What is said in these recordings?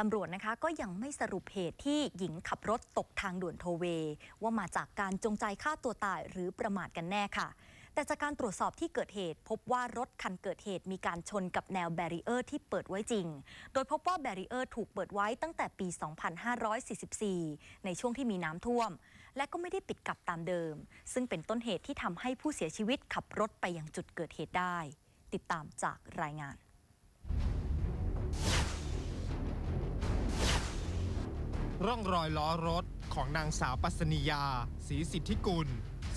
ตำรวจนะคะก็ยังไม่สรุปเหตุที่หญิงขับรถตกทางด่วนโทเว ว่ามาจากการจงใจฆ่าตัวตายหรือประมาทกันแน่ค่ะ แต่จากการตรวจสอบที่เกิดเหตุ พบว่ารถคันเกิดเหตุมีการชนกับแนวแบรีเออร์ที่เปิดไว้จริง โดยพบว่าแบรีเออร์ถูกเปิดไว้ตั้งแต่ปี 2544 ในช่วงที่มีน้ำท่วม และก็ไม่ได้ปิดกลับตามเดิม ซึ่งเป็นต้นเหตุที่ทำให้ผู้เสียชีวิตขับรถไปยังจุดเกิดเหตุได้ ติดตามจากรายงาน ร่องรอยล้อรถของนางสาวปัสนียาศรีสิทธิกุล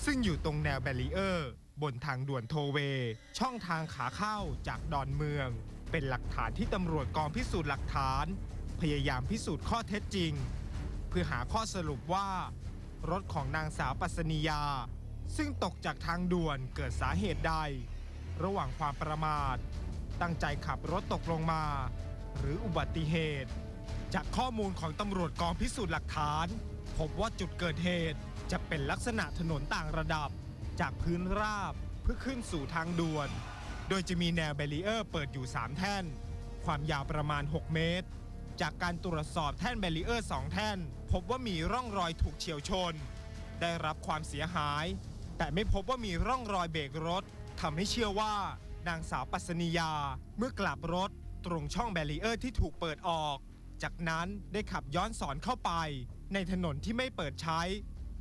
ซึ่งอยู่ตรงแนวแบรีเออร์ บนทางด่วนโทเว ช่องทางขาเข้าจากดอนเมือง เป็นหลักฐานที่ตำรวจกองพิสูจน์หลักฐาน พยายามพิสูจน์ข้อเท็จจริง เพื่อหาข้อสรุปว่า รถของนางสาวปัสนียา ซึ่งตกจากทางด่วนเกิดสาเหตุใด ระหว่างความประมาท ตั้งใจขับรถตกลงมา หรืออุบัติเหตุ จากข้อมูลของตำรวจกองพิสูจน์หลักฐาน พบว่าจุดเกิดเหตุจะเป็นลักษณะถนนต่างระดับ จากพื้นราบเพื่อขึ้นสู่ทางด่วน โดยจะมีแนวแบรีเออร์เปิดอยู่ 3 แท่น ความยาวประมาณ 6 เมตร จากการตรวจสอบแท่นแบรีเออร์ 2 แท่น พบว่ามีร่องรอยถูกเฉียวชน ได้รับความเสียหาย แต่ไม่พบว่ามีร่องรอยเบรกรถทำให้เชื่อว่านางสาวปัสนียาเมื่อกลับรถตรงช่องแบรีเออร์ที่ถูกเปิดออก จากนั้นได้ขับย้อนสอนเข้าไป ในถนนที่ไม่เปิดใช้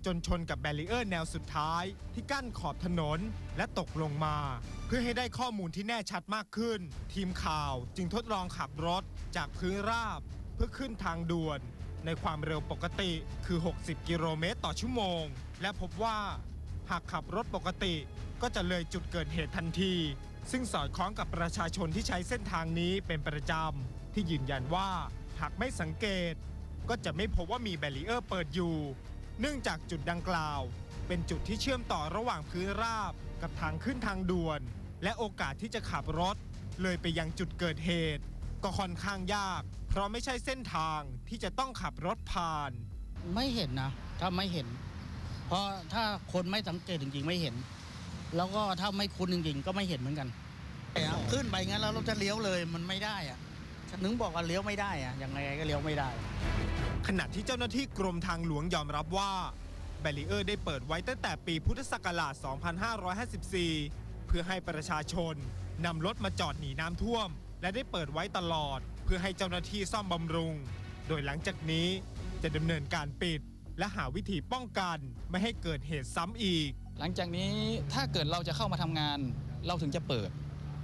จนชนกับแบรีเออร์แนวสุดท้าย ที่กั้นขอบถนนและตกลงมา เพื่อให้ได้ข้อมูลที่แน่ชัดมากขึ้น ทีมข่าวจึงทดลองขับรถจากพื้นราบ เพื่อขึ้นทางด่วน ในความเร็วปกติคือ 60 กิโลเมตรต่อชั่วโมง และพบว่าหากขับรถปกติก็จะเลยจุดเกิดเหตุทันที ซึ่งสอดคล้องกับประชาชนที่ใช้เส้นทางนี้เป็นประจำที่ยืนยันว่า หากไม่สังเกต ก็จะไม่พบว่ามีแบรีเออร์เปิดอยู่ เนื่องจากจุดดังกล่าว เป็นจุดที่เชื่อมต่อระหว่างพื้นราบกับทางขึ้นทางด่วน และโอกาสที่จะขับรถ เลยไปยังจุดเกิดเหตุ ก็ค่อนข้างยาก เพราะไม่ใช่เส้นทางที่จะต้องขับรถผ่าน ไม่เห็นนะ ถ้าไม่เห็น เพราะถ้าคนไม่สังเกตจริงๆไม่เห็น แล้วก็ถ้าไม่คุ้นจริงๆ ก็ไม่เห็นเหมือนกันแต่อะขึ้นไปงั้นแล้วเราจะเลี้ยวเลยมันไม่ได้อะ นึงบอกว่าเลี้ยวไม่ได้อะยังไงก็เลี้ยวไม่ได้ ขณะที่เจ้าหน้าที่กรมทางหลวงยอมรับว่าแบรีเออร์ได้เปิดไว้ตั้งแต่ปีพุทธศักราช 2554 เพื่อให้ประชาชนนำรถมาจอดหนีน้ำท่วม และได้เปิดไว้ตลอด เพื่อให้เจ้าหน้าที่ซ่อมบำรุง โดยหลังจากนี้จะดำเนินการปิด และหาวิธีป้องกันไม่ให้เกิดเหตุซ้ำอีก หลังจากนี้ถ้าเกิดเราจะเข้ามาทำงาน เราถึงจะเปิด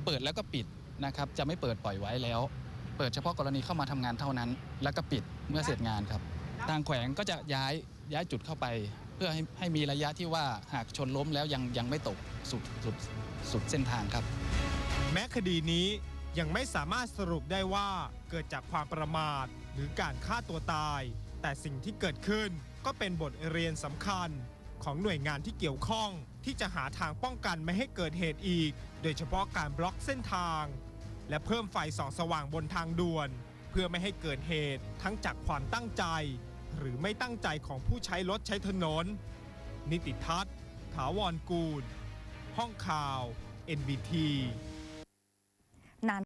เปิดแล้วก็ปิดนะครับ จะไม่เปิดปล่อยไว้แล้ว เปิดเฉพาะกรณีเข้ามาทำงานเท่านั้น แล้วก็ปิดเมื่อเสร็จงานครับ ทางแขวงก็จะย้ายย้ายจุดเข้าไป เพื่อให้ให้มีระยะที่ว่าหากชนล้มแล้วยังยังไม่ตกสุดสุดสุดเส้นทางครับ แม้คดีนี้ยังไม่สามารถสรุปได้ว่าเกิดจากความประมาทหรือการฆ่าตัวตาย แต่สิ่งที่เกิดขึ้นก็เป็นบทเรียนสำคัญของหน่วยงานที่เกี่ยวข้องที่จะหาทางป้องกันไม่ให้เกิดเหตุอีก โดยเฉพาะการบล็อกเส้นทาง และเพิ่มไฟส่องสว่างบนทางด่วน เพื่อไม่ให้เกิดเหตุทั้งจากความตั้งใจ หรือไม่ตั้งใจของผู้ใช้รถใช้ถนน นิติทัศน์ ถาวรกูล ห้องข่าว NBT